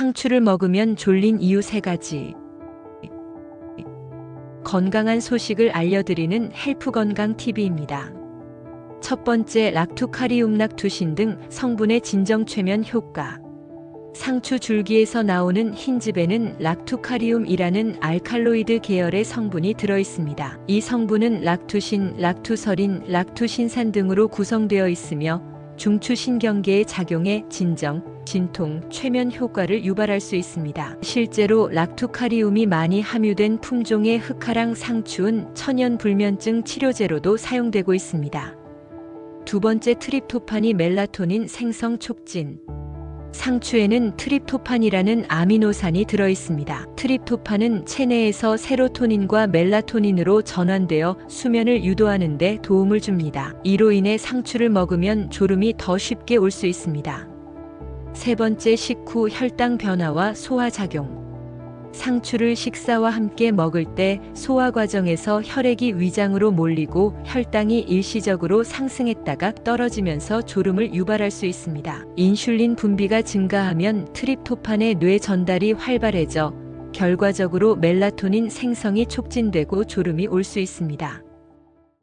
상추를 먹으면 졸린 이유 세 가지. 건강한 소식을 알려드리는 헬프 건강 TV입니다. 첫 번째, 락투카리움 락투신 등 성분의 진정 최면 효과. 상추 줄기에서 나오는 흰즙에는 락투카리움이라는 알칼로이드 계열의 성분이 들어 있습니다. 이 성분은 락투신, 락투서린, 락투신산 등으로 구성되어 있으며 중추신경계에 작용해 진정, 진통, 최면 효과를 유발할 수 있습니다. 실제로 락투카리움이 많이 함유된 품종의 흑화랑 상추은 천연 불면증 치료제로도 사용되고 있습니다. 두 번째 트립토판이 멜라토닌 생성 촉진. 상추에는 트립토판이라는 아미노산이 들어 있습니다. 트립토판은 체내에서 세로토닌과 멜라토닌으로 전환되어 수면을 유도하는 데 도움을 줍니다. 이로 인해 상추를 먹으면 졸음이 더 쉽게 올 수 있습니다. 세 번째 식후 혈당 변화와 소화작용. 상추를 식사와 함께 먹을 때 소화 과정에서 혈액이 위장으로 몰리고 혈당이 일시적으로 상승했다가 떨어지면서 졸음을 유발할 수 있습니다. 인슐린 분비가 증가하면 트립토판의 뇌 전달이 활발해져 결과적으로 멜라토닌 생성이 촉진되고 졸음이 올 수 있습니다.